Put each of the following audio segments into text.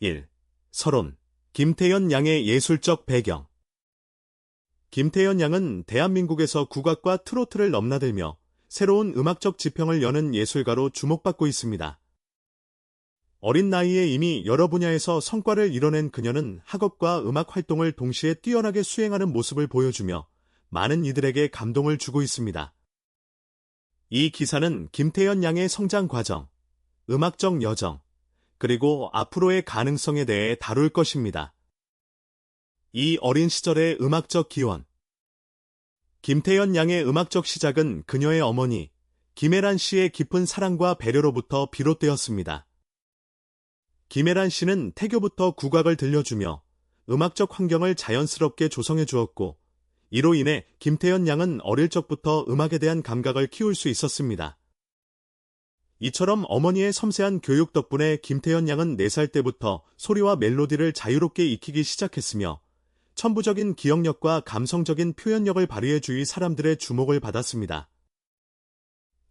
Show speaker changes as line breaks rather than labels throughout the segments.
1. 서론 김태연 양의 예술적 배경 김태연 양은 대한민국에서 국악과 트로트를 넘나들며 새로운 음악적 지평을 여는 예술가로 주목받고 있습니다. 어린 나이에 이미 여러 분야에서 성과를 이뤄낸 그녀는 학업과 음악 활동을 동시에 뛰어나게 수행하는 모습을 보여주며 많은 이들에게 감동을 주고 있습니다. 이 기사는 김태연 양의 성장 과정, 음악적 여정, 그리고 앞으로의 가능성에 대해 다룰 것입니다. 이 어린 시절의 음악적 기원 김태연 양의 음악적 시작은 그녀의 어머니 김혜란 씨의 깊은 사랑과 배려로부터 비롯되었습니다. 김혜란 씨는 태교부터 국악을 들려주며 음악적 환경을 자연스럽게 조성해 주었고 이로 인해 김태연 양은 어릴 적부터 음악에 대한 감각을 키울 수 있었습니다. 이처럼 어머니의 섬세한 교육 덕분에 김태연 양은 4살 때부터 소리와 멜로디를 자유롭게 익히기 시작했으며 천부적인 기억력과 감성적인 표현력을 발휘해 주위 사람들의 주목을 받았습니다.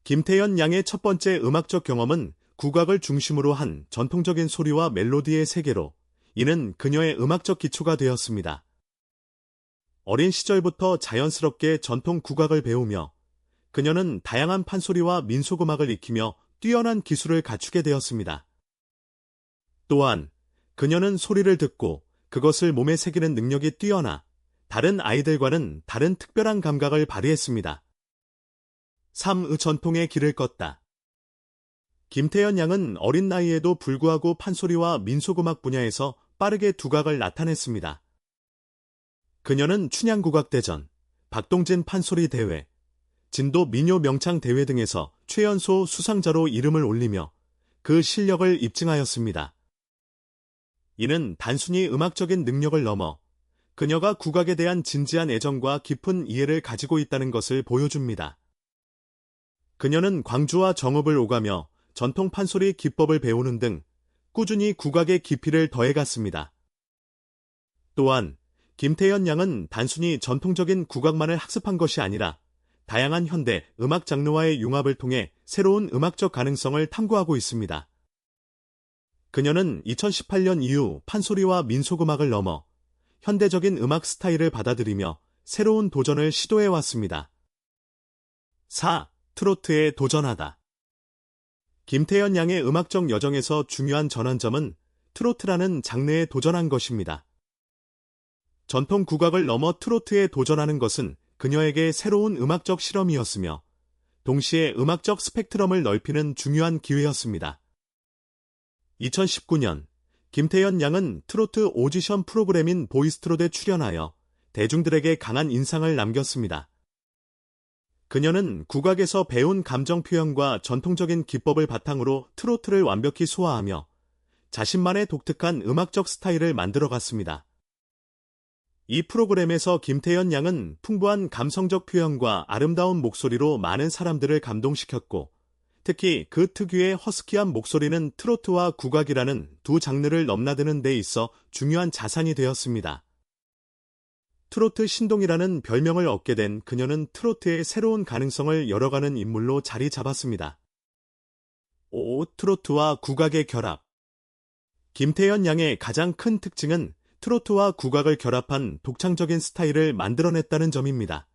김태연 양의 첫 번째 음악적 경험은 국악을 중심으로 한 전통적인 소리와 멜로디의 세계로 이는 그녀의 음악적 기초가 되었습니다. 어린 시절부터 자연스럽게 전통 국악을 배우며 그녀는 다양한 판소리와 민속음악을 익히며 뛰어난 기술을 갖추게 되었습니다. 또한 그녀는 소리를 듣고 그것을 몸에 새기는 능력이 뛰어나 다른 아이들과는 다른 특별한 감각을 발휘했습니다. 3. 전통의 길을 걷다. 김태연 양은 어린 나이에도 불구하고 판소리와 민속음악 분야에서 빠르게 두각을 나타냈습니다. 그녀는 춘향국악대전, 박동진 판소리 대회, 진도 민요 명창 대회 등에서 최연소 수상자로 이름을 올리며 그 실력을 입증하였습니다. 이는 단순히 음악적인 능력을 넘어 그녀가 국악에 대한 진지한 애정과 깊은 이해를 가지고 있다는 것을 보여줍니다. 그녀는 광주와 정읍을 오가며 전통 판소리 기법을 배우는 등 꾸준히 국악의 깊이를 더해갔습니다. 또한 김태연 양은 단순히 전통적인 국악만을 학습한 것이 아니라 다양한 현대 음악 장르와의 융합을 통해 새로운 음악적 가능성을 탐구하고 있습니다. 그녀는 2018년 이후 판소리와 민속음악을 넘어 현대적인 음악 스타일을 받아들이며 새로운 도전을 시도해왔습니다. 4. 트로트에 도전하다. 김태연 양의 음악적 여정에서 중요한 전환점은 트로트라는 장르에 도전한 것입니다. 전통 국악을 넘어 트로트에 도전하는 것은 그녀에게 새로운 음악적 실험이었으며 동시에 음악적 스펙트럼을 넓히는 중요한 기회였습니다. 2019년 김태연 양은 트로트 오디션 프로그램인 보이스트롯에 출연하여 대중들에게 강한 인상을 남겼습니다. 그녀는 국악에서 배운 감정 표현과 전통적인 기법을 바탕으로 트로트를 완벽히 소화하며 자신만의 독특한 음악적 스타일을 만들어갔습니다. 이 프로그램에서 김태연 양은 풍부한 감성적 표현과 아름다운 목소리로 많은 사람들을 감동시켰고, 특히 그 특유의 허스키한 목소리는 트로트와 국악이라는 두 장르를 넘나드는 데 있어 중요한 자산이 되었습니다. 트로트 신동이라는 별명을 얻게 된 그녀는 트로트의 새로운 가능성을 열어가는 인물로 자리 잡았습니다. 5. 트로트와 국악의 결합 김태연 양의 가장 큰 특징은 트로트와 국악을 결합한 독창적인 스타일을 만들어냈다는 점입니다.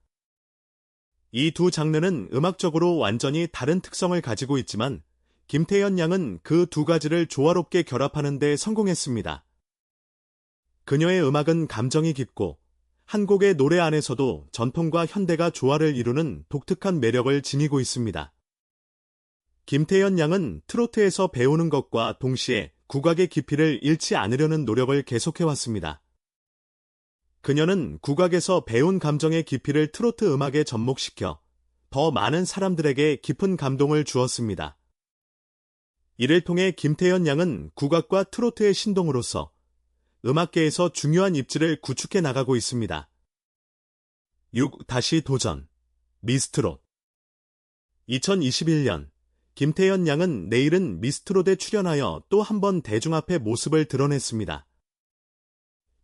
이 두 장르는 음악적으로 완전히 다른 특성을 가지고 있지만 김태연 양은 그 두 가지를 조화롭게 결합하는 데 성공했습니다. 그녀의 음악은 감정이 깊고 한 곡의 노래 안에서도 전통과 현대가 조화를 이루는 독특한 매력을 지니고 있습니다. 김태연 양은 트로트에서 배우는 것과 동시에 국악의 깊이를 잃지 않으려는 노력을 계속해왔습니다. 그녀는 국악에서 배운 감정의 깊이를 트로트 음악에 접목시켜 더 많은 사람들에게 깊은 감동을 주었습니다. 이를 통해 김태연 양은 국악과 트로트의 신동으로서 음악계에서 중요한 입지를 구축해 나가고 있습니다. 6. 다시 도전 미스트롯 2021년 김태연 양은 내일은 미스트롯에 출연하여 또 한 번 대중 앞에 모습을 드러냈습니다.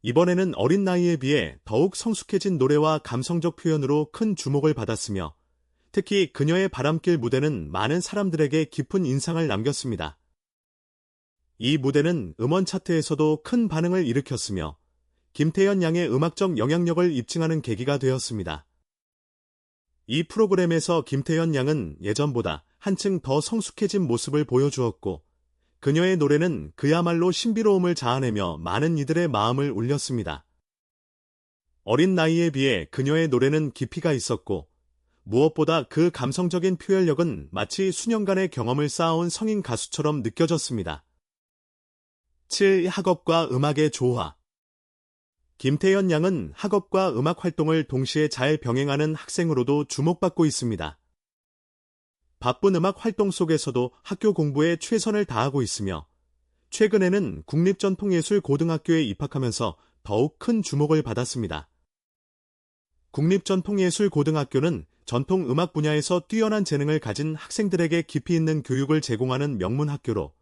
이번에는 어린 나이에 비해 더욱 성숙해진 노래와 감성적 표현으로 큰 주목을 받았으며 특히 그녀의 바람길 무대는 많은 사람들에게 깊은 인상을 남겼습니다. 이 무대는 음원 차트에서도 큰 반응을 일으켰으며 김태현 양의 음악적 영향력을 입증하는 계기가 되었습니다. 이 프로그램에서 김태현 양은 예전보다 한층 더 성숙해진 모습을 보여주었고 그녀의 노래는 그야말로 신비로움을 자아내며 많은 이들의 마음을 울렸습니다. 어린 나이에 비해 그녀의 노래는 깊이가 있었고 무엇보다 그 감성적인 표현력은 마치 수년간의 경험을 쌓아온 성인 가수처럼 느껴졌습니다. 7. 학업과 음악의 조화 김태연 양은 학업과 음악 활동을 동시에 잘 병행하는 학생으로도 주목받고 있습니다. 바쁜 음악 활동 속에서도 학교 공부에 최선을 다하고 있으며 최근에는 국립전통예술고등학교에 입학하면서 더욱 큰 주목을 받았습니다. 국립전통예술고등학교는 전통 음악 분야에서 뛰어난 재능을 가진 학생들에게 깊이 있는 교육을 제공하는 명문 학교로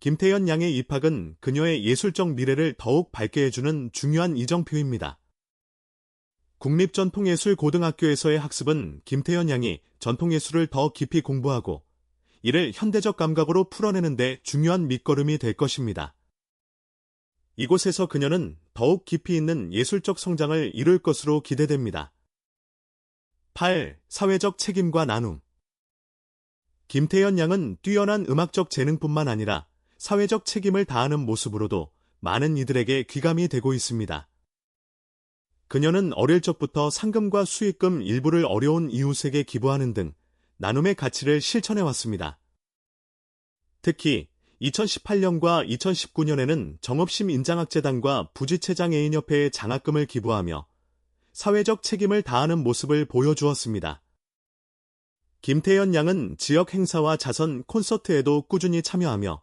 김태연 양의 입학은 그녀의 예술적 미래를 더욱 밝게 해주는 중요한 이정표입니다. 국립전통예술고등학교에서의 학습은 김태연 양이 전통예술을 더 깊이 공부하고 이를 현대적 감각으로 풀어내는 데 중요한 밑거름이 될 것입니다. 이곳에서 그녀는 더욱 깊이 있는 예술적 성장을 이룰 것으로 기대됩니다. 8. 사회적 책임과 나눔 김태연 양은 뛰어난 음악적 재능뿐만 아니라 사회적 책임을 다하는 모습으로도 많은 이들에게 귀감이 되고 있습니다. 그녀는 어릴 적부터 상금과 수익금 일부를 어려운 이웃에게 기부하는 등 나눔의 가치를 실천해 왔습니다. 특히 2018년과 2019년에는 정업심 인장학재단과 부지체장애인협회에 장학금을 기부하며 사회적 책임을 다하는 모습을 보여주었습니다. 김태연 양은 지역 행사와 자선 콘서트에도 꾸준히 참여하며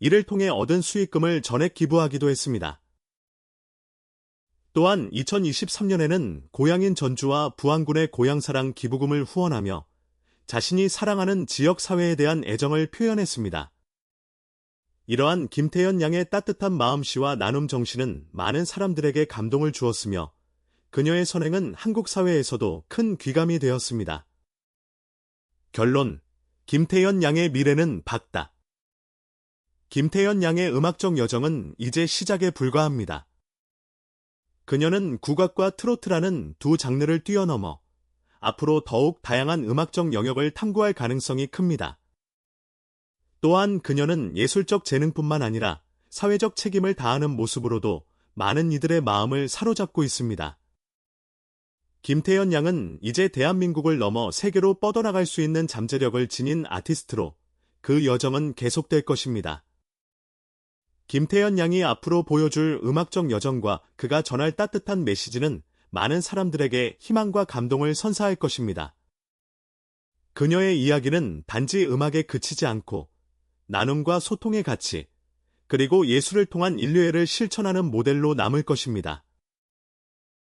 이를 통해 얻은 수익금을 전액 기부하기도 했습니다. 또한 2023년에는 고향인 전주와 부안군의 고향사랑 기부금을 후원하며 자신이 사랑하는 지역사회에 대한 애정을 표현했습니다. 이러한 김태연 양의 따뜻한 마음씨와 나눔 정신은 많은 사람들에게 감동을 주었으며 그녀의 선행은 한국 사회에서도 큰 귀감이 되었습니다. 결론 김태연 양의 미래는 밝다. 김태연 양의 음악적 여정은 이제 시작에 불과합니다. 그녀는 국악과 트로트라는 두 장르를 뛰어넘어 앞으로 더욱 다양한 음악적 영역을 탐구할 가능성이 큽니다. 또한 그녀는 예술적 재능뿐만 아니라 사회적 책임을 다하는 모습으로도 많은 이들의 마음을 사로잡고 있습니다. 김태연 양은 이제 대한민국을 넘어 세계로 뻗어나갈 수 있는 잠재력을 지닌 아티스트로 그 여정은 계속될 것입니다. 김태연 양이 앞으로 보여줄 음악적 여정과 그가 전할 따뜻한 메시지는 많은 사람들에게 희망과 감동을 선사할 것입니다. 그녀의 이야기는 단지 음악에 그치지 않고 나눔과 소통의 가치, 그리고 예술을 통한 인류애를 실천하는 모델로 남을 것입니다.